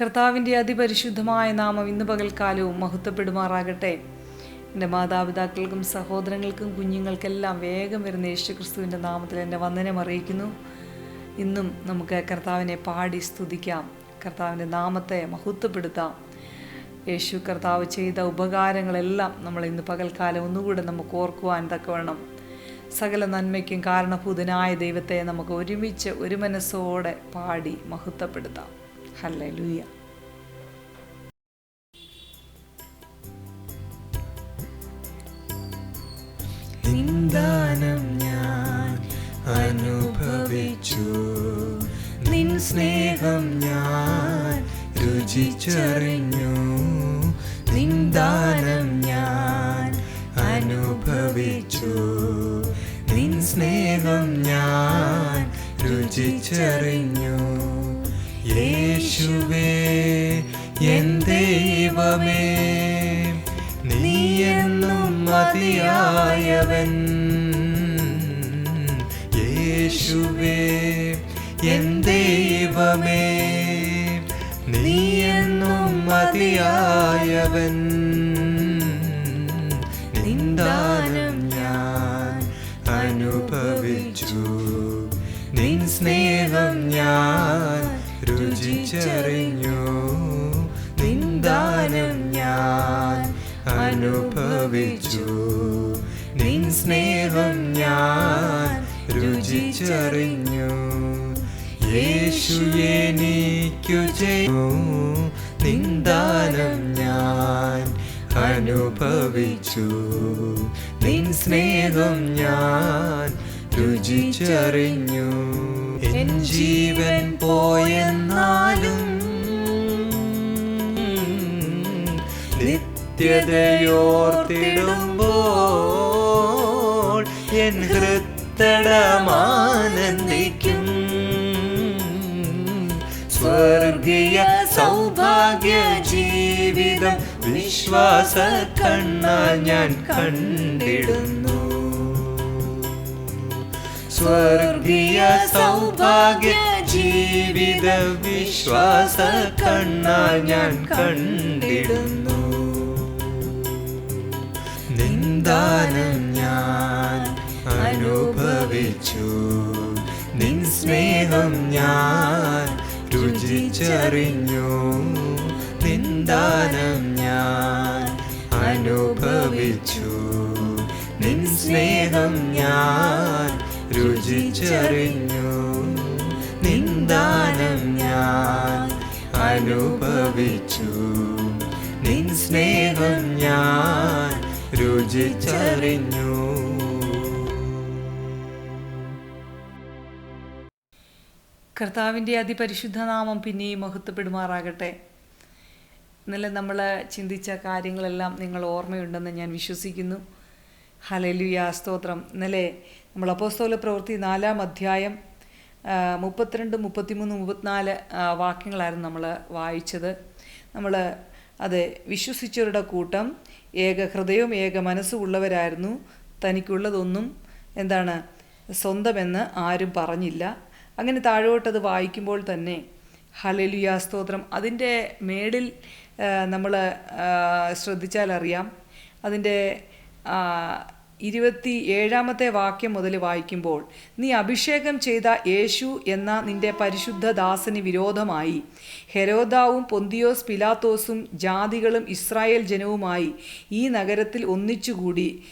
കർത്താവിന്റെ അതിപരിശുദ്ധമായ നാമം ഇന്ന് പകൽക്കാലവും മഹത്വപ്പെടുമാറാകട്ടെ. എന്റെ മാതാപിതാക്കൾക്കും സഹോദരങ്ങൾക്കും കുഞ്ഞുങ്ങൾക്കെല്ലാം വേഗം വരുന്ന യേശു ക്രിസ്തുവിന്റെ നാമത്തിൽ എന്റെ വന്ദനം അറിയിക്കുന്നു. ഇന്നും നമുക്ക് കർത്താവിനെ പാടി സ്തുതിക്കാം. കർത്താവിന്റെ നാമത്തെ മഹത്വപ്പെടുത്താം. യേശു കർത്താവ് ചെയ്ത ഉപകാരങ്ങളെല്ലാം നമ്മൾ ഇന്ന് പകൽക്കാലം ഒന്നുകൂടെ നമുക്ക് ഓർക്കുവാൻ തക്കവണ്ണം. സകല നന്മയ്ക്കും കാരണഭൂതനായ ദൈവത്തെ നമുക്ക് ഒരുമിച്ച് ഒരു മനസ്സോടെ പാടി മഹത്വപ്പെടുത്താം. ഹല്ലേ നിന്ദാനം ഞാൻ അനുഭവിച്ചു. നിൻ സ്നേഹം ഞാൻ രുചിച്ചറിഞ്ഞു. നിന്ദാനം ഞാൻ അനുഭവിച്ചു. നിൻ സ്നേഹം ഞാൻ രുചിച്ചറിഞ്ഞു. യേശുവേ എൻ ദൈവമേ നീ എന്നും മതിയായവൻ. യേശുവേ എൻ ദൈവമേ നീ എന്നും മതിയായവൻ. നിന്ദാനം ഞാൻ അനുഭവിച്ചു നിൻ സ്നേഹം ഞാൻ രുചിച്ചറിഞ്ഞു നിന്ദാനം ഞാൻ അനുഭവിച്ചു. നിൻ സ്നേഹം ഞാൻ രുചിച്ചറിഞ്ഞു. യേശു എനിക്കു ചെയ്തു നിന്ദാനം ഞാൻ അനുഭവിച്ചു. നിൻ സ്നേഹം ഞാൻ രുചിച്ചറിഞ്ഞു. ജീവൻ പോയെന്നാലും നിത്യതയോർത്തിടുമ്പോൾ എൻ ഹൃത്തടമാനന്ദിക്കും. സ്വർഗീയ സൗഭാഗ്യ ജീവിതം വിശ്വാസ കണ്ണാൽ ഞാൻ കണ്ടിടുന്നു. സ്വർഗീയ സൗഭാഗ്യ ജീവിത വിശ്വാസ കണ്ണാൽ ഞാൻ കണ്ടിടുന്നു. നിന്ദാനം ഞാൻ അനുഭവിച്ചു. നിൻ സ്നേഹം ഞാൻ രുചിച്ചറിഞ്ഞു. നിന്ദാനം ഞാൻ അനുഭവിച്ചു. നിൻ സ്നേഹം ഞാൻ രുചിച്ചറിഞ്ഞു നിന്ദാനം ഞാൻ അനുഭവിച്ചു. നിൻ സ്നേഹം ഞാൻ രുചിച്ചറിഞ്ഞു. കർത്താവിന്റെ അതിപരിശുദ്ധ നാമം പിന്നെയും മഹത്വപ്പെടുമാറാകട്ടെ. ഇന്നലെ നമ്മൾ ചിന്തിച്ച കാര്യങ്ങളെല്ലാം നിങ്ങൾ ഓർമ്മയുണ്ടെന്ന് ഞാൻ വിശ്വസിക്കുന്നു. ഹലലുയ സ്തോത്രം. ഇന്നലെ നമ്മൾ അപ്പോസ്തോല പ്രവൃത്തി നാലാം അധ്യായം മുപ്പത്തിരണ്ട് മുപ്പത്തിമൂന്ന് മുപ്പത്തിനാല് വാക്യങ്ങളായിരുന്നു നമ്മൾ വായിച്ചത്. നമ്മൾ അത് വിശ്വസിച്ചവരുടെ കൂട്ടം ഏക ഹൃദയവും ഏക മനസ്സും ഉള്ളവരായിരുന്നു. തനിക്കുള്ളതൊന്നും എന്താണ് സ്വന്തമെന്ന് ആരും പറഞ്ഞില്ല. അങ്ങനെ താഴോട്ടത് വായിക്കുമ്പോൾ തന്നെ ഹലലുയാ സ്തോത്രം. അതിന്റെ മേളിൽ നമ്മൾ ശ്രദ്ധിച്ചാലറിയാം അതിന്റെ ഇരുപത്തി ഏഴാമത്തെ വാക്യം മുതൽ വായിക്കുമ്പോൾ നീ അഭിഷേകം ചെയ്ത യേശു എന്ന നിന്റെ പരിശുദ്ധ ദാസന് വിരോധമായി. ഹെരോദാവും പൊന്തിയോസ് പിലാത്തോസും ജാതികളും ഇസ്രായേൽ ജനവുമായി ഈ നഗരത്തിൽ ഒന്നിച്ചുകൂടി.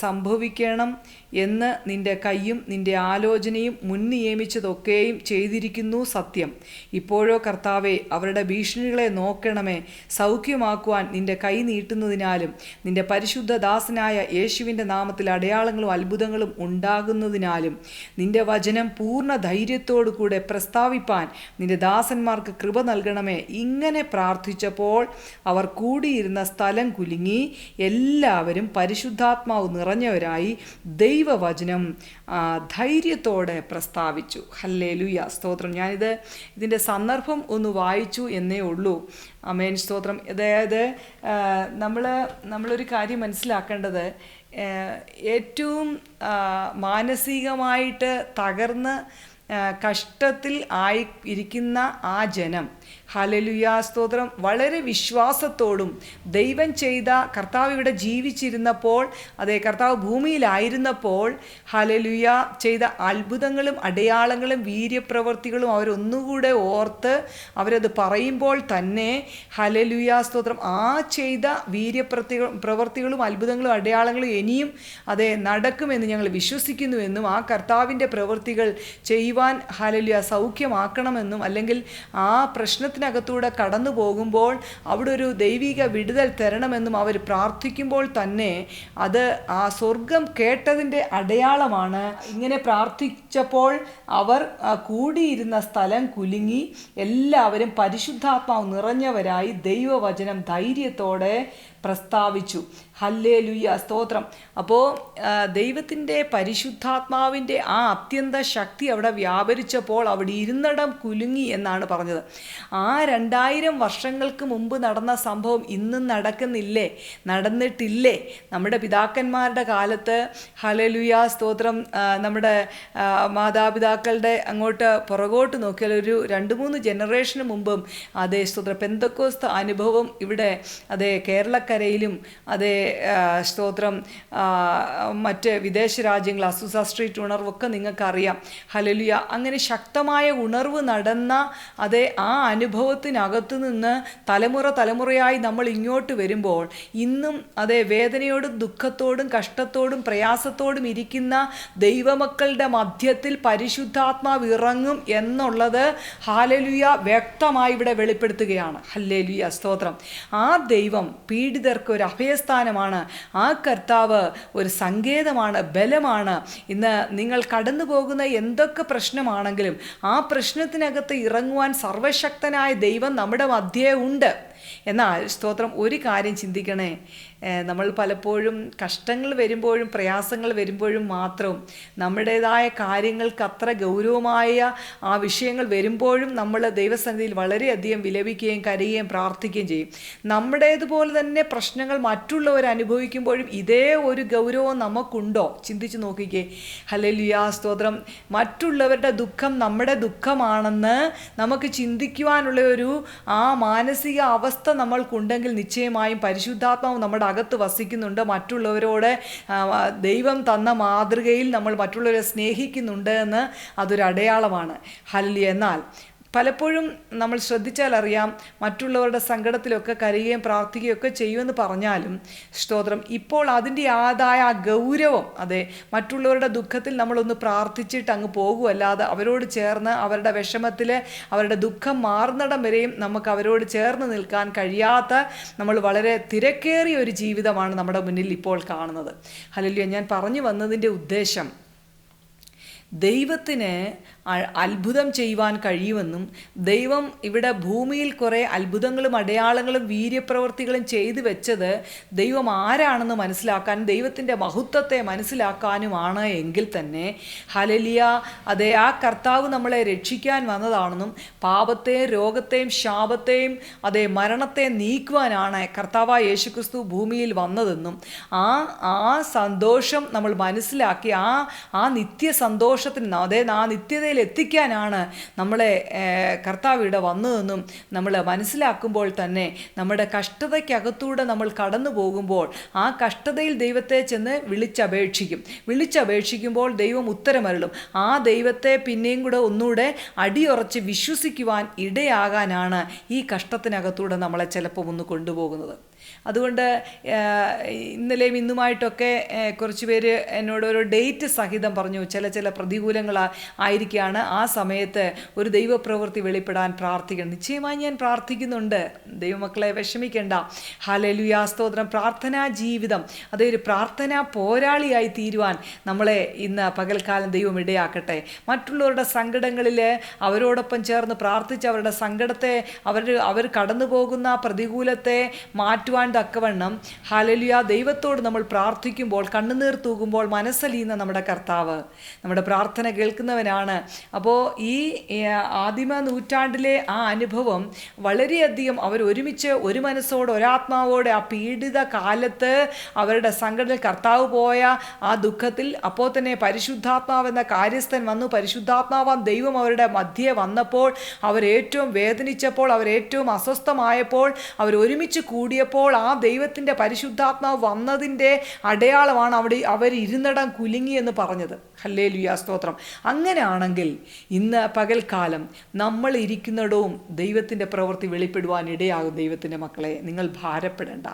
സംഭവിക്കണം എന്ന് നിന്റെ കൈയും നിന്റെ ആലോചനയും മുൻ നിയമിച്ചതൊക്കെയും ചെയ്തിരിക്കുന്നു സത്യം. ഇപ്പോഴോ കർത്താവെ അവരുടെ ഭീഷണികളെ നോക്കണമേ. സൗഖ്യമാക്കുവാൻ നിന്റെ കൈ നീട്ടുന്നതിനാലും നിന്റെ പരിശുദ്ധ ദാസനായ യേശുവിന്റെ നാമത്തിൽ അടയാളങ്ങളും അത്ഭുതങ്ങളും ഉണ്ടാകുന്നതിനാലും നിന്റെ വചനം പൂർണ ധൈര്യത്തോടു കൂടെ പ്രസ്താവിപ്പാൻ നിന്റെ ദാസന്മാർക്ക് കൃപ നൽകണമേ. ഇങ്ങനെ പ്രാർത്ഥിച്ചപ്പോൾ അവർ കൂടിയിരുന്ന സ്ഥലം കുലുങ്ങി എല്ലാവരും പരിശുദ്ധാത്മാവ് നിറഞ്ഞവരായി ദൈവവചനം ധൈര്യത്തോടെ പ്രസ്താവിച്ചു. ഹല്ലേ ലുയ സ്തോത്രം. ഞാനിത് ഇതിന്റെ സന്ദർഭം ഒന്ന് വായിച്ചു എന്നേ ഉള്ളൂ. അമേൻ സ്തോത്രം. അതായത് നമ്മൾ നമ്മളൊരു കാര്യം മനസ്സിലാക്കേണ്ടത് ഏറ്റവും മാനസികമായിട്ട് തകർന്ന് കഷ്ടത്തിൽ ആയി ഇരിക്കുന്ന ആ ജനം ഹലലുയാ സ്തോത്രം. വളരെ വിശ്വാസത്തോടും ദൈവം ചെയ്ത കർത്താവ് ഇവിടെ ജീവിച്ചിരുന്നപ്പോൾ അതേ കർത്താവ് ഭൂമിയിലായിരുന്നപ്പോൾ ഹലലുയ ചെയ്ത അത്ഭുതങ്ങളും അടയാളങ്ങളും വീര്യപ്രവർത്തികളും അവരൊന്നുകൂടെ ഓർത്ത് അവരത് പറയുമ്പോൾ തന്നെ ഹലലുയ സ്തോത്രം. ആ ചെയ്ത വീര്യപ്രവർത്തി പ്രവർത്തികളും അത്ഭുതങ്ങളും അടയാളങ്ങളും ഇനിയും അതെ നടക്കുമെന്ന് ഞങ്ങൾ വിശ്വസിക്കുന്നുവെന്നും ആ കർത്താവിന്റെ പ്രവൃത്തികൾ ചെയ്യുവാൻ ഹലലുയ സൗഖ്യമാക്കണമെന്നും അല്ലെങ്കിൽ ആ പ്രശ്നത്തിനകത്തൂടെ കടന്നു പോകുമ്പോൾ അവിടെ ഒരു ദൈവിക വിടുതൽ തരണമെന്നും അവർ പ്രാർത്ഥിക്കുമ്പോൾ തന്നെ അത് ആ സ്വർഗം കേട്ടതിന്റെ അടയാളമാണ്. ഇങ്ങനെ പ്രാർത്ഥിച്ചപ്പോൾ അവർ കൂടിയിരുന്ന സ്ഥലം കുലുങ്ങി. എല്ലാവരും പരിശുദ്ധാത്മാവ് നിറഞ്ഞവരായി ദൈവവചനം ധൈര്യത്തോടെ പ്രസ്താവിച്ചു. ഹല്ലേ ലുയ്യ സ്തോത്രം അപ്പോൾ ദൈവത്തിന്റെ പരിശുദ്ധാത്മാവിന്റെ ആ അത്യന്ത ശക്തി അവിടെ വ്യാപരിച്ചപ്പോൾ അവിടെ ഇരുന്നിടം കുലുങ്ങി എന്നാണ് പറഞ്ഞത്. ആ രണ്ടായിരം വർഷങ്ങൾക്ക് മുമ്പ് നടന്ന സംഭവം ഇന്നും നടക്കുന്നില്ലേ? നടന്നിട്ടില്ലേ? നമ്മുടെ പിതാക്കന്മാരുടെ കാലത്ത് ഹലലുയ സ്തോത്രം നമ്മുടെ മാതാപിതാക്കളുടെ അങ്ങോട്ട് പുറകോട്ട് നോക്കിയാൽ ഒരു രണ്ട് മൂന്ന് ജനറേഷന് മുമ്പും അതേ സ്തോത്രം. പെന്തക്കോസ്ത അനുഭവം ഇവിടെ അതേ കേരളക്കരയിലും അതേ സ്തോത്രം മറ്റ് വിദേശ രാജ്യങ്ങൾ അസൂസ സ്ട്രീറ്റ് ഉണർവൊക്കെ നിങ്ങൾക്കറിയാം. ഹലലുയ അങ്ങനെ ശക്തമായ ഉണർവ് നടന്ന അതേ ആ അനുഭവത്തിനകത്തു നിന്ന് തലമുറ തലമുറയായി നമ്മൾ ഇങ്ങോട്ട് വരുമ്പോൾ ഇന്നും അതേ വേദനയോടും ദുഃഖത്തോടും കഷ്ടത്തോടും പ്രയാസത്തോടും ഇരിക്കുന്ന ദൈവമക്കളുടെ മധ്യത്തിൽ പരിശുദ്ധാത്മാവ് ഇറങ്ങും എന്നുള്ളത് ഹാലലുയ വ്യക്തമായി ഇവിടെ വെളിപ്പെടുത്തുകയാണ്. ഹല്ലേലുയ. സ്തോത്രം. ആ ദൈവം പീഡിതർക്ക് ഒരു അഭയസ്ഥാനമാണ്. ആ കർത്താവ് ഒരു സങ്കേതമാണ് ബലമാണ്. ഇന്ന് നിങ്ങൾ കടന്നു പോകുന്ന എന്തൊക്കെ പ്രശ്നമാണെങ്കിലും ആ പ്രശ്നത്തിനകത്ത് ഇറങ്ങുവാൻ സർവശക്തനായ ദൈവം നമ്മുടെ മധ്യേ ഉണ്ട്. എന്നാൽ സ്തോത്രം ഒരു കാര്യം ചിന്തിക്കണേ. നമ്മൾ പലപ്പോഴും കഷ്ടങ്ങൾ വരുമ്പോഴും പ്രയാസങ്ങൾ വരുമ്പോഴും മാത്രം നമ്മുടേതായ കാര്യങ്ങൾക്ക് അത്ര ഗൗരവമായ ആ വിഷയങ്ങൾ വരുമ്പോഴും നമ്മൾ ദൈവസന്നിധിയിൽ വളരെയധികം വിലപിക്കുകയും കരയുകയും പ്രാർത്ഥിക്കുകയും ചെയ്യും. നമ്മുടേതുപോലെ തന്നെ പ്രശ്നങ്ങൾ മറ്റുള്ളവർ അനുഭവിക്കുമ്പോഴും ഇതേ ഒരു ഗൗരവം നമുക്കുണ്ടോ? ചിന്തിച്ച് നോക്കിക്കേ. ഹല്ലേലൂയ സ്തോത്രം. മറ്റുള്ളവരുടെ ദുഃഖം നമ്മുടെ ദുഃഖമാണെന്ന് നമുക്ക് ചിന്തിക്കുവാനുള്ള ഒരു ആ മാനസിക അവസ്ഥ നമ്മൾക്കുണ്ടെങ്കിൽ നിശ്ചയമായും പരിശുദ്ധാത്മാവ് നമ്മുടെ അകത്ത് വസിക്കുന്നുണ്ട്. മറ്റുള്ളവരോട് ദൈവം തന്ന മാതൃകയിൽ നമ്മൾ മറ്റുള്ളവരെ സ്നേഹിക്കുന്നുണ്ട് എന്ന് അതൊരു അടയാളമാണ് ഹല്ലി എന്നാൽ പലപ്പോഴും നമ്മൾ ശ്രദ്ധിച്ചാൽ അറിയാം മറ്റുള്ളവരുടെ സങ്കടത്തിലൊക്കെ കരയുകയും പ്രാർത്ഥിക്കുകയും ഒക്കെ ചെയ്യുമെന്ന് പറഞ്ഞാലും സ്തോത്രം. ഇപ്പോൾ അതിന്റെ ആദായ ആ ഗൗരവം അതെ മറ്റുള്ളവരുടെ ദുഃഖത്തിൽ നമ്മളൊന്ന് പ്രാർത്ഥിച്ചിട്ട് അങ്ങ് പോകുമല്ലാതെ അവരോട് ചേർന്ന് അവരുടെ വിഷമത്തിൽ അവരുടെ ദുഃഖം മാറുന്നിടം വരെയും നമുക്ക് അവരോട് ചേർന്ന് നിൽക്കാൻ കഴിയാത്ത നമ്മൾ വളരെ തിരക്കേറിയ ഒരു ജീവിതമാണ് നമ്മുടെ മുന്നിൽ ഇപ്പോൾ കാണുന്നത്. ഹലല്യോ ഞാൻ പറഞ്ഞു വന്നതിന്റെ ഉദ്ദേശം ദൈവത്തിന് അത്ഭുതം ചെയ്യുവാൻ കഴിയുമെന്നും ദൈവം ഇവിടെ ഭൂമിയിൽ കുറേ അത്ഭുതങ്ങളും അടയാളങ്ങളും വീര്യപ്രവർത്തികളും ചെയ്തു വെച്ചത് ദൈവം ആരാണെന്ന് മനസ്സിലാക്കാനും ദൈവത്തിന്റെ മഹത്വത്തെ മനസ്സിലാക്കാനുമാണ് എങ്കിൽ തന്നെ. ഹലലിയ അതെ ആ കർത്താവ് നമ്മളെ രക്ഷിക്കാൻ വന്നതാണെന്നും പാപത്തെയും രോഗത്തെയും ശാപത്തെയും അതെ മരണത്തെ നീക്കുവാനാണ് കർത്താവായ യേശുക്രിസ്തു ഭൂമിയിൽ വന്നതെന്നും ആ ആ സന്തോഷം നമ്മൾ മനസ്സിലാക്കി ആ ആ നിത്യ സന്തോഷത്തിന് അതെ ആ നിത്യതയിൽ എത്തിക്കാനാണ് നമ്മളെ കർത്താവ് ഇവിടെ വന്നതെന്നും നമ്മൾ മനസ്സിലാക്കുമ്പോൾ തന്നെ നമ്മുടെ കഷ്ടതയ്ക്കകത്തൂടെ നമ്മൾ കടന്നു പോകുമ്പോൾ ആ കഷ്ടതയിൽ ദൈവത്തെ ചെന്ന് വിളിച്ചപേക്ഷിക്കും. വിളിച്ചപേക്ഷിക്കുമ്പോൾ ദൈവം ഉത്തരമരുളും. ആ ദൈവത്തെ പിന്നെയും കൂടെ ഒന്നുകൂടെ അടിയുറച്ച് വിശ്വസിക്കുവാൻ ഇടയാകാനാണ് ഈ കഷ്ടത്തിനകത്തൂടെ നമ്മളെ ചിലപ്പോൾ ഒന്ന് കൊണ്ടുപോകുന്നത്. അതുകൊണ്ട് ഇന്നലെയും ഇന്നുമായിട്ടൊക്കെ കുറച്ച് പേര് എന്നോട് ഒരു ഡേറ്റ് സഹിതം പറഞ്ഞു. ചില ചില പ്രതികൂലങ്ങൾ ആയിരിക്കുകയാണ് ആ സമയത്ത് ഒരു ദൈവപ്രവൃത്തി വെളിപ്പെടാൻ പ്രാർത്ഥിക്കണം നിശ്ചയമായി ഞാൻ പ്രാർത്ഥിക്കുന്നുണ്ട്. ദൈവമക്കളെ വിഷമിക്കേണ്ട. ഹലലുയാ സ്തോത്രം. പ്രാർത്ഥനാ ജീവിതം. അതൊരു പ്രാർത്ഥനാ പോരാളിയായി തീരുവാൻ നമ്മളെ ഇന്ന് പകൽക്കാലം ദൈവം ഇടയാക്കട്ടെ. മറ്റുള്ളവരുടെ സങ്കടങ്ങളിൽ അവരോടൊപ്പം ചേർന്ന് പ്രാർത്ഥിച്ച് അവരുടെ സങ്കടത്തെ അവർ അവർ കടന്നു പോകുന്ന പ്രതികൂലത്തെ മാറ്റുവാൻ തക്കവണ്ണം ഹലലുയ ദൈവത്തോട് നമ്മൾ പ്രാർത്ഥിക്കുമ്പോൾ കണ്ണുനീർ തൂകുമ്പോൾ മനസ്സലിയുന്ന നമ്മുടെ കർത്താവ്. നമ്മുടെ പ്രാർത്ഥന കേൾക്കുന്നവനാണ് അപ്പോൾ ഈ ആദിമ നൂറ്റാണ്ടിലെ ആ അനുഭവം വളരെയധികം അവർ ഒരുമിച്ച് ഒരു മനസ്സോടെ ഒരാത്മാവോടെ ആ പീഡിത കാലത്ത് അവരുടെ സംഘടനയിൽ കർത്താവ് പോയ ആ ദുഃഖത്തിൽ അപ്പോൾ തന്നെ പരിശുദ്ധാത്മാവ് എന്ന കാര്യസ്ഥൻ വന്നു. പരിശുദ്ധാത്മാവാൻ ദൈവം അവരുടെ മധ്യേ വന്നപ്പോൾ അവർ ഏറ്റവും വേദനിച്ചപ്പോൾ അവർ ഏറ്റവും അസ്വസ്ഥമായപ്പോൾ അവർ ഒരുമിച്ച് കൂടിയപ്പോൾ ആ ദൈവത്തിന്റെ പരിശുദ്ധാത്മാവ് വന്നതിന്റെ അടയാളമാണ് അവിടെ അവർ ഇരുന്നിടം കുലുങ്ങി എന്ന് പറഞ്ഞത്. ഹല്ലേ ലുയാ സ്തോത്രം. അങ്ങനെയാണെങ്കിൽ ഇന്ന് പകൽക്കാലം നമ്മൾ ഇരിക്കുന്നിടവും ദൈവത്തിന്റെ പ്രവൃത്തി വെളിപ്പെടുവാൻ ഇടയാകും ദൈവത്തിന്റെ മക്കളെ. നിങ്ങൾ ഭാരപ്പെടേണ്ട.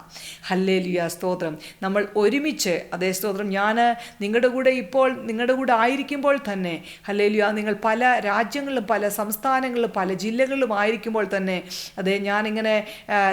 ഹല്ലേ ലിയ സ്തോത്രം. നമ്മൾ ഒരുമിച്ച് അതേ സ്തോത്രം ഞാൻ നിങ്ങളുടെ കൂടെ ഇപ്പോൾ നിങ്ങളുടെ കൂടെ ആയിരിക്കുമ്പോൾ തന്നെ ഹല്ലേ ലിയ നിങ്ങൾ പല രാജ്യങ്ങളിലും പല സംസ്ഥാനങ്ങളിലും പല ജില്ലകളിലും ആയിരിക്കുമ്പോൾ തന്നെ അതെ ഞാനിങ്ങനെ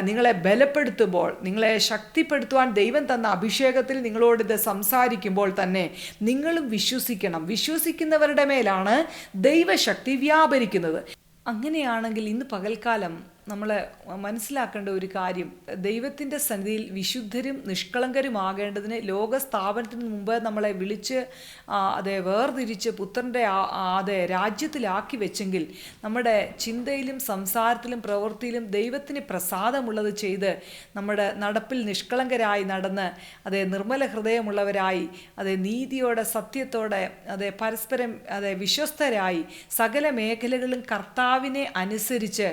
നിങ്ങളെ ബലപ്പെടുത്തുമ്പോൾ നിങ്ങളെ ശക്തിപ്പെടുത്തുവാൻ ദൈവം തന്ന അഭിഷേകത്തിൽ നിങ്ങളോട് ഇത് സംസാരിക്കുമ്പോൾ തന്നെ നിങ്ങളും വിശ്വസിക്കണം. വിശ്വസിക്കുന്നവരുടെ മേലാണ് ദൈവശക്തി വ്യാപരിക്കുന്നത്. അങ്ങനെയാണെങ്കിൽ ഇന്ന് പകൽക്കാലം നമ്മൾ മനസ്സിലാക്കേണ്ട ഒരു കാര്യം ദൈവത്തിന്റെ സന്നിധിയിൽ വിശുദ്ധരും നിഷ്കളങ്കരുമാകേണ്ടതിന് ലോക സ്ഥാപനത്തിന് മുമ്പ് നമ്മളെ വിളിച്ച് അതെ വേർതിരിച്ച് പുത്രന്റെ അതെ രാജ്യത്തിലാക്കി വെച്ചെങ്കിൽ നമ്മുടെ ചിന്തയിലും സംസാരത്തിലും പ്രവൃത്തിയിലും ദൈവത്തിന് പ്രസാദമുള്ളത് ചെയ്ത് നമ്മുടെ നടപ്പിൽ നിഷ്കളങ്കരായി നടന്ന് അതെ നിർമ്മല ഹൃദയമുള്ളവരായി അതെ നീതിയോടെ സത്യത്തോടെ അതെ പരസ്പരം അതെ വിശ്വസ്തരായി സകല മേഖലകളിലും കർത്താവിനെ അനുസരിച്ച്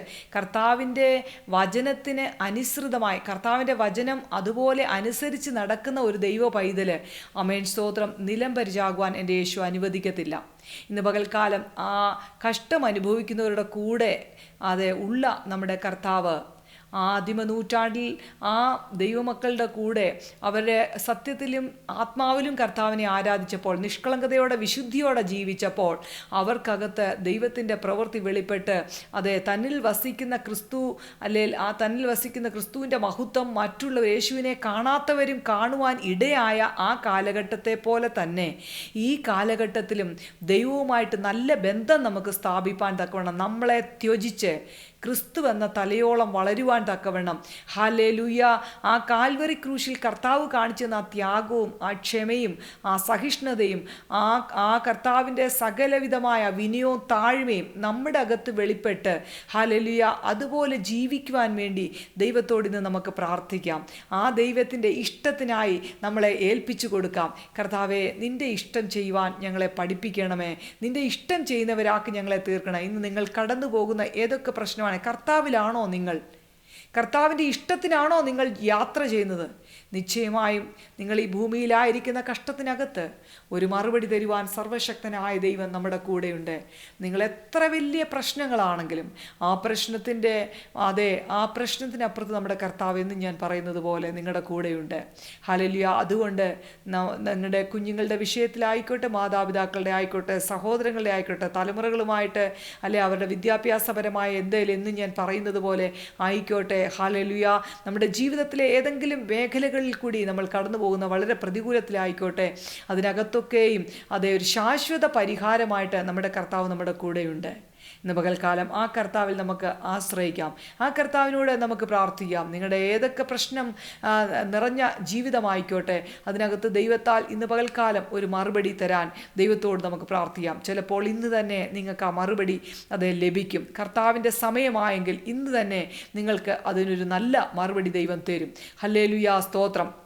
കർത്താവിന്റെ വചനത്തിന് അനുസൃതമായി കർത്താവിന്റെ വചനം അതുപോലെ അനുസരിച്ച് നടക്കുന്ന ഒരു ദൈവ പൈതൽ അമേൻ സ്തോത്രം. നിലം പരിചാകുവാൻ എന്റെ യേശു അനുവദിക്കത്തില്ല. ഇന്ന് പകൽക്കാലം ആ കഷ്ടം അനുഭവിക്കുന്നവരുടെ കൂടെ അതെ ഉള്ള നമ്മുടെ കർത്താവ് ആദിമ നൂറ്റാണ്ടിൽ ആ ദൈവമക്കളുടെ കൂടെ അവരെ സത്യത്തിലും ആത്മാവിലും കർത്താവിനെ ആരാധിച്ചപ്പോൾ നിഷ്കളങ്കതയോടെ വിശുദ്ധിയോടെ ജീവിച്ചപ്പോൾ അവർക്കകത്ത് ദൈവത്തിന്റെ പ്രവൃത്തി വെളിപ്പെട്ട് അതെ തന്നിൽ വസിക്കുന്ന ക്രിസ്തു അല്ലെങ്കിൽ ആ തന്നിൽ വസിക്കുന്ന ക്രിസ്തുവിന്റെ മഹത്വം മറ്റുള്ള യേശുവിനെ കാണാത്തവരും കാണുവാൻ ഇടയായ ആ കാലഘട്ടത്തെ പോലെ തന്നെ ഈ കാലഘട്ടത്തിലും ദൈവവുമായിട്ട് നല്ല ബന്ധം നമുക്ക് സ്ഥാപിപ്പാൻ തക്കവണ്ണം നമ്മളെ ത്യജിച്ച് ക്രിസ്തു എന്ന തലയോളം വളരുവാൻ തക്കവണ്ണം. ഹാലേ ലൂയ ആ കാൽവറി ക്രൂശിൽ കർത്താവ് കാണിച്ചെന്ന ആ ത്യാഗവും ആ ക്ഷമയും ആ സഹിഷ്ണുതയും ആ ആ കർത്താവിന്റെ സകലവിധമായ വിനയവും താഴ്മയും നമ്മുടെ അകത്ത് വെളിപ്പെട്ട് ഹാലലുയ അതുപോലെ ജീവിക്കുവാൻ വേണ്ടി ദൈവത്തോട് ഇന്ന് നമുക്ക് പ്രാർത്ഥിക്കാം. ആ ദൈവത്തിന്റെ ഇഷ്ടത്തിനായി നമ്മളെ ഏൽപ്പിച്ചു കൊടുക്കാം. കർത്താവെ നിന്റെ ഇഷ്ടം ചെയ്യുവാൻ ഞങ്ങളെ പഠിപ്പിക്കണമേ. നിന്റെ ഇഷ്ടം ചെയ്യുന്നവരാക്കി ഞങ്ങളെ തീർക്കണം ഇന്ന് നിങ്ങൾ കടന്നു പോകുന്ന ഏതൊക്കെ പ്രശ്നമാണ് കർത്താവിലാണോ നിങ്ങൾ? കർത്താവിന്റെ ഇഷ്ടത്തിനാണോ നിങ്ങൾ യാത്ര ചെയ്യുന്നത്? നിശ്ചയമായും നിങ്ങൾ ഈ ഭൂമിയിലായിരിക്കുന്ന കഷ്ടത്തിനകത്ത് ഒരു മറുപടി തരുവാൻ സർവശക്തനായ ദൈവം നമ്മുടെ കൂടെയുണ്ട്. നിങ്ങൾ എത്ര വലിയ പ്രശ്നങ്ങളാണെങ്കിലും ആ പ്രശ്നത്തിന്റെ അതെ ആ പ്രശ്നത്തിനപ്പുറത്ത് നമ്മുടെ കർത്താവ് എന്ന് ഞാൻ പറയുന്നത് പോലെ നിങ്ങളുടെ കൂടെയുണ്ട്. ഹലലിയ അതുകൊണ്ട് നിങ്ങളുടെ കുഞ്ഞുങ്ങളുടെ വിഷയത്തിലായിക്കോട്ടെ മാതാപിതാക്കളുടെ ആയിക്കോട്ടെ സഹോദരങ്ങളുടെ ആയിക്കോട്ടെ തലമുറകളുമായിട്ട് അല്ലെ അവരുടെ വിദ്യാഭ്യാസപരമായ എന്തേലും എന്ന് ഞാൻ പറയുന്നത് പോലെ ആയിക്കോട്ടെ. ഹാലലുയ നമ്മുടെ ജീവിതത്തിലെ ഏതെങ്കിലും മേഖലകളിൽ കൂടി നമ്മൾ കടന്നു പോകുന്ന വളരെ പ്രതികൂലത്തിലായിക്കോട്ടെ. അതിനകത്തൊക്കെയും അതേ ഒരു ശാശ്വത പരിഹാരമായിട്ട് നമ്മുടെ കർത്താവ് നമ്മുടെ കൂടെയുണ്ട്. ഇന്ന് പകൽക്കാലം ആ കർത്താവിൽ നമുക്ക് ആശ്രയിക്കാം. ആ കർത്താവിനോട് നമുക്ക് പ്രാർത്ഥിക്കാം. നിങ്ങളുടെ ഏതൊക്കെ പ്രശ്നം നിറഞ്ഞ ജീവിതമായിക്കോട്ടെ അതിനകത്ത് ദൈവത്താൽ ഇന്ന് പകൽക്കാലം ഒരു മറുപടി തരാൻ ദൈവത്തോട് നമുക്ക് പ്രാർത്ഥിക്കാം. ചിലപ്പോൾ ഇന്ന് തന്നെ നിങ്ങൾക്ക് ആ മറുപടി അത് ലഭിക്കും. കർത്താവിന്റെ സമയമായെങ്കിൽ ഇന്ന് തന്നെ നിങ്ങൾക്ക് അതിനൊരു നല്ല മറുപടി ദൈവം തരും. ഹല്ലേലുയാ സ്തോത്രം.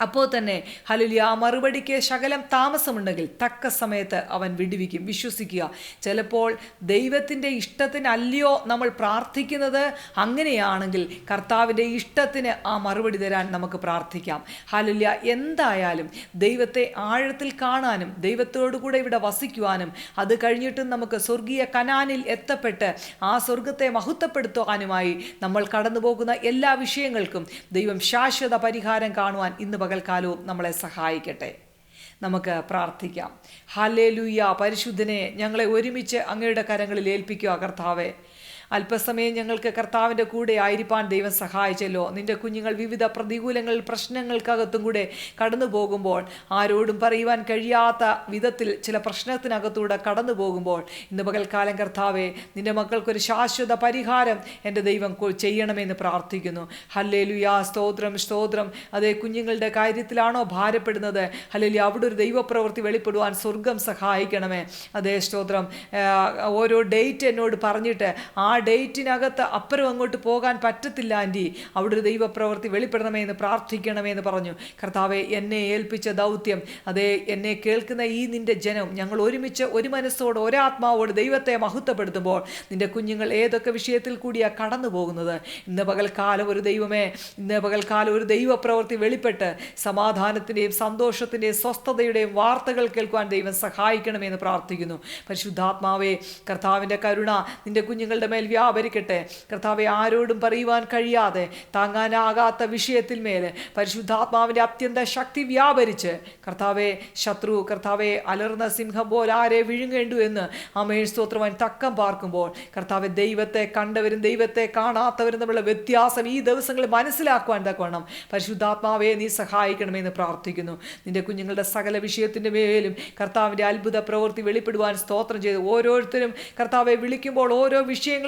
അപ്പോൾ തന്നെ ഹലുലി ആ മറുപടിക്ക് ശകലം താമസമുണ്ടെങ്കിൽ തക്ക സമയത്ത് അവൻ വിടുവിക്കും വിശ്വസിക്കുക. ചിലപ്പോൾ ദൈവത്തിന്റെ ഇഷ്ടത്തിനല്ലയോ നമ്മൾ പ്രാർത്ഥിക്കുന്നത് അങ്ങനെയാണെങ്കിൽ കർത്താവിന്റെ ഇഷ്ടത്തിന് ആ മറുപടി തരാൻ നമുക്ക് പ്രാർത്ഥിക്കാം. ഹലുല്യ എന്തായാലും ദൈവത്തെ ആഴത്തിൽ കാണാനും ദൈവത്തോടു കൂടെ ഇവിടെ വസിക്കുവാനും അത് കഴിഞ്ഞിട്ടും നമുക്ക് സ്വർഗീയ കനാനിൽ എത്തപ്പെട്ട് ആ സ്വർഗത്തെ മഹത്വപ്പെടുത്തുവാനുമായി നമ്മൾ കടന്നു എല്ലാ വിഷയങ്ങൾക്കും ദൈവം ശാശ്വത പരിഹാരം കാണുവാൻ ഇന്ന് പകൽക്കാലവും നമ്മളെ സഹായിക്കട്ടെ. നമുക്ക് പ്രാർത്ഥിക്കാം. ഹാലേ ലൂയ പരിശുദ്ധനെ ഞങ്ങളെ ഒരുമിച്ച് അങ്ങയുടെ കരങ്ങളിൽ ഏൽപ്പിക്കുക കർത്താവെ. അല്പസമയം ഞങ്ങൾക്ക് കർത്താവിന്റെ കൂടെ ആയിരിക്കാൻ ദൈവം സഹായിച്ചല്ലോ. നിന്റെ കുഞ്ഞുങ്ങൾ വിവിധ പ്രതികൂലങ്ങളിൽ പ്രശ്നങ്ങൾക്കകത്തും കൂടെ കടന്നു പോകുമ്പോൾ ആരോടും പറയുവാൻ കഴിയാത്ത വിധത്തിൽ ചില പ്രശ്നത്തിനകത്തൂടെ കടന്നു പോകുമ്പോൾ ഇന്ന് പകൽക്കാലം കർത്താവെ നിന്റെ മക്കൾക്കൊരു ശാശ്വത പരിഹാരം എന്റെ ദൈവം ചെയ്യണമെന്ന് പ്രാർത്ഥിക്കുന്നു. ഹല്ലേലുയാ സ്തോത്രം സ്തോത്രം. അതേ കുഞ്ഞുങ്ങളുടെ കാര്യത്തിലാണോ ഭാരപ്പെടുന്നത്? അല്ലെങ്കിൽ അവിടെ ഒരു ദൈവപ്രവൃത്തി വെളിപ്പെടുവാൻ സ്വർഗം സഹായിക്കണമേ. അതേ സ്തോത്രം. ഓരോ ഡേറ്റ് എന്നോട് പറഞ്ഞിട്ട് ആ ഡേറ്റിനകത്ത് അപ്പുറം അങ്ങോട്ട് പോകാൻ പറ്റത്തില്ല ആന്റി അവിടെ ഒരു ദൈവപ്രവൃത്തി വെളിപ്പെടണമേ എന്ന് പ്രാർത്ഥിക്കണമേ എന്ന് പറഞ്ഞു. കർത്താവെ എന്നെ ഏൽപ്പിച്ച ദൗത്യം. അതേ എന്നെ കേൾക്കുന്ന ഈ നിന്റെ ജനം ഞങ്ങൾ ഒരുമിച്ച് ഒരു മനസ്സോട് ഒരാത്മാവോട് ദൈവത്തെ മഹത്വപ്പെടുത്തുമ്പോൾ നിന്റെ കുഞ്ഞുങ്ങൾ ഏതൊക്കെ വിഷയത്തിൽ കൂടിയാണ് കടന്നു പോകുന്നത്? ഇന്ന് പകൽക്കാലം ഒരു ദൈവമേ ഇന്ന് പകൽക്കാലം ഒരു ദൈവപ്രവൃത്തി വെളിപ്പെട്ട് സമാധാനത്തിന്റെയും സന്തോഷത്തിന്റെയും സ്വസ്ഥതയുടെയും വാർത്തകൾ കേൾക്കുവാൻ ദൈവം സഹായിക്കണമെന്ന് പ്രാർത്ഥിക്കുന്നു. പരിശുദ്ധാത്മാവേ കർത്താവിന്റെ കരുണ നിന്റെ കുഞ്ഞുങ്ങളുടെ മേൽ വ്യാപരിക്കട്ടെ കർത്താവെ ആരോടും പറയുവാൻ കഴിയാതെ താങ്ങാനാകാത്ത വിഷയത്തിൽ മേൽ പരിശുദ്ധാത്മാവിന്റെ അത്യന്ത ശക്തി വ്യാപരിച്ച് കർത്താവെ ശത്രു കർത്താവെ അലർന്ന സിംഹം പോലെ ആരെ വിഴുങ്ങേണ്ടു എന്ന് അമേൻ സ്തോത്രവാൻ തക്കം പാർക്കുമ്പോൾ കർത്താവെ ദൈവത്തെ കണ്ടവരും ദൈവത്തെ കാണാത്തവരും തമ്മിലുള്ള വ്യത്യാസം ഈ ദിവസങ്ങളിൽ മനസ്സിലാക്കുവാൻ തക്കവണ്ണം പരിശുദ്ധാത്മാവെ നീ സഹായിക്കണമെന്ന് പ്രാർത്ഥിക്കുന്നു. നിന്റെ കുഞ്ഞുങ്ങളുടെ സകല വിഷയത്തിന്റെ മേലും കർത്താവിന്റെ അത്ഭുത പ്രവൃത്തി വെളിപ്പെടുവാൻ സ്തോത്രം ചെയ്ത് ഓരോരുത്തരും കർത്താവെ വിളിക്കുമ്പോൾ ഓരോ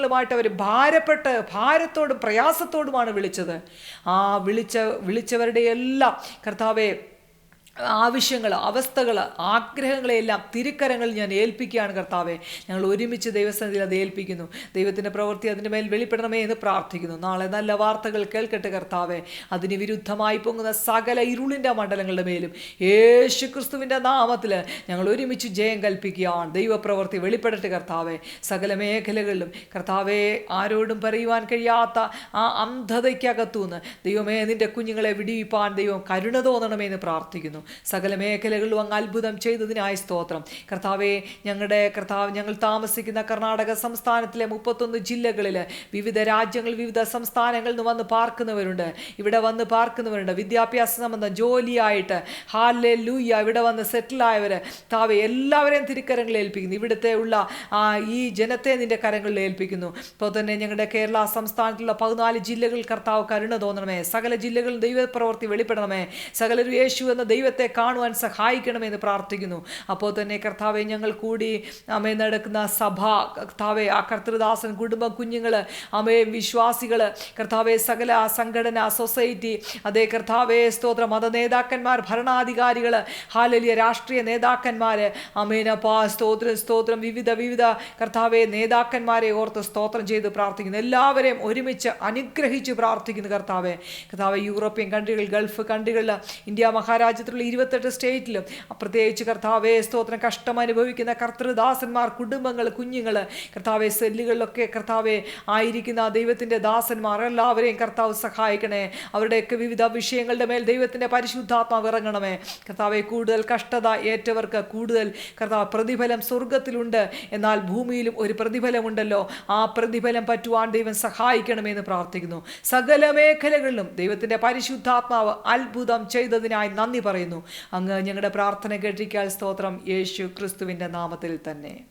വിഷയങ്ങളുമായിട്ട് അവർ ഭാരപ്പെട്ട് ഭാരത്തോടും പ്രയാസത്തോടുമാണ് വിളിച്ചത്. ആ വിളിച്ച വിളിച്ചവരുടെ എല്ലാം കർത്താവെ ആവശ്യങ്ങൾ അവസ്ഥകൾ ആഗ്രഹങ്ങളെല്ലാം തിരുക്കരങ്ങളിൽ ഞാൻ ഏൽപ്പിക്കുകയാണ് കർത്താവെ. ഞങ്ങൾ ഒരുമിച്ച് ദൈവസന്നിധിയിൽ അത് ഏൽപ്പിക്കുന്നു. ദൈവത്തിന്റെ പ്രവൃത്തി അതിന്റെ മേൽ വെളിപ്പെടണമേ എന്ന് പ്രാർത്ഥിക്കുന്നു. നാളെ നല്ല വാർത്തകൾ കേൾക്കട്ടെ കർത്താവെ. അതിന് വിരുദ്ധമായി പൊങ്ങുന്ന സകല ഇരുളിന്റെ മണ്ഡലങ്ങളുടെ മേലും യേശു ക്രിസ്തുവിന്റെ നാമത്തിൽ ഞങ്ങൾ ഒരുമിച്ച് ജയം കൽപ്പിക്കുകയാണ്. ദൈവപ്രവൃത്തി വെളിപ്പെടട്ടെ കർത്താവെ. സകല മേഖലകളിലും കർത്താവെ ആരോടും പറയുവാൻ കഴിയാത്ത ആ അന്ധതയ്ക്കകത്തുനിന്ന് ദൈവമേ നിന്റെ കുഞ്ഞുങ്ങളെ വിടിയിപ്പാൻ ദൈവം കരുണ തോന്നണമേ എന്ന് പ്രാർത്ഥിക്കുന്നു. സകല മേഖലകളിലും അങ്ങ് അത്ഭുതം ചെയ്തതിനായി സ്തോത്രം. കർത്താവെ ഞങ്ങളുടെ കർത്താവ് ഞങ്ങൾ താമസിക്കുന്ന കർണാടക സംസ്ഥാനത്തിലെ മുപ്പത്തൊന്ന് ജില്ലകളിൽ വിവിധ രാജ്യങ്ങൾ വിവിധ സംസ്ഥാനങ്ങളിൽ നിന്ന് വന്ന് പാർക്കുന്നവരുണ്ട്. ഇവിടെ വന്ന് പാർക്കുന്നവരുണ്ട്. വിദ്യാഭ്യാസ സംബന്ധം ജോലിയായിട്ട് ഹാലെ ലൂയ ഇവിടെ വന്ന് സെറ്റിലായവർ താവെ എല്ലാവരെയും തിരുക്കരങ്ങളിൽ ഏൽപ്പിക്കുന്നു. ഇവിടുത്തെ ഉള്ള ഈ ജനത്തെ നിന്റെ കരങ്ങളിൽ ഏൽപ്പിക്കുന്നു. ഇപ്പോൾ തന്നെ ഞങ്ങളുടെ കേരള സംസ്ഥാനത്തുള്ള പതിനാല് ജില്ലകൾ കർത്താവ് കരുണ തോന്നണമേ. സകല ജില്ലകളിൽ ദൈവപ്രവൃത്തി വെളിപ്പെടണമേ. സകലൊരു യേശു എന്ന ദൈവത്തെ കാണുവാൻ സഹായിക്കണമെന്ന് പ്രാർത്ഥിക്കുന്നു. അപ്പോൾ തന്നെ കർത്താവെ ഞങ്ങൾ കൂടി അമ്മയെ നടക്കുന്ന സഭ കർത്താവെ ആ കർത്തൃദാസൻ കുടുംബം കുഞ്ഞുങ്ങൾ അമ്മയെ വിശ്വാസികൾ കർത്താവെ സകല സംഘടന സൊസൈറ്റി അതേ കർത്താവെ സ്തോത്ര മത നേതാക്കന്മാർ ഭരണാധികാരികൾ ഹാലലിയ രാഷ്ട്രീയ നേതാക്കന്മാർ അമേനപ്പാ സ്തോത്രം സ്തോത്രം വിവിധ വിവിധ കർത്താവെ നേതാക്കന്മാരെ ഓർത്ത് സ്തോത്രം ചെയ്ത് പ്രാർത്ഥിക്കുന്നു. എല്ലാവരെയും ഒരുമിച്ച് അനുഗ്രഹിച്ച് പ്രാർത്ഥിക്കുന്നു കർത്താവെ. കർത്താവെ യൂറോപ്യൻ കൺട്രികൾ ഗൾഫ് കൺട്രികളിൽ ഇന്ത്യ മഹാരാജ്യത്തിലുള്ള ഇരുപത്തെട്ട് സ്റ്റേറ്റിലും. പ്രത്യേകിച്ച് കർത്താവെ സ്തോത്രം. കഷ്ടം അനുഭവിക്കുന്ന കർത്തൃദാസന്മാർ കുടുംബങ്ങൾ കുഞ്ഞുങ്ങൾ കർത്താവെ സെല്ലുകളിലൊക്കെ കർത്താവെ ആയിരിക്കുന്ന ദൈവത്തിന്റെ ദാസന്മാർ എല്ലാവരെയും കർത്താവ് സഹായിക്കണേ. അവരുടെയൊക്കെ വിവിധ വിഷയങ്ങളുടെ മേൽ ദൈവത്തിന്റെ പരിശുദ്ധാത്മാവ് ഇറങ്ങണമേ. കർത്താവെ കൂടുതൽ കഷ്ടത ഏറ്റവർക്ക് കൂടുതൽ കർത്താവ് പ്രതിഫലം സ്വർഗത്തിലുണ്ട് എന്നാൽ ഭൂമിയിലും ഒരു പ്രതിഫലമുണ്ടല്ലോ. ആ പ്രതിഫലം പറ്റുവാൻ ദൈവം സഹായിക്കണമെന്ന് പ്രാർത്ഥിക്കുന്നു. സകല മേഖലകളിലും ദൈവത്തിന്റെ പരിശുദ്ധാത്മാവ് അത്ഭുതം ചെയ്തതിനായി നന്ദി പറയുന്നു. അങ്ങ് ഞങ്ങളുടെ പ്രാർത്ഥന കേട്ടിരിക്കാൻ സ്തോത്രം. യേശു ക്രിസ്തുവിന്റെ നാമത്തിൽ തന്നെ.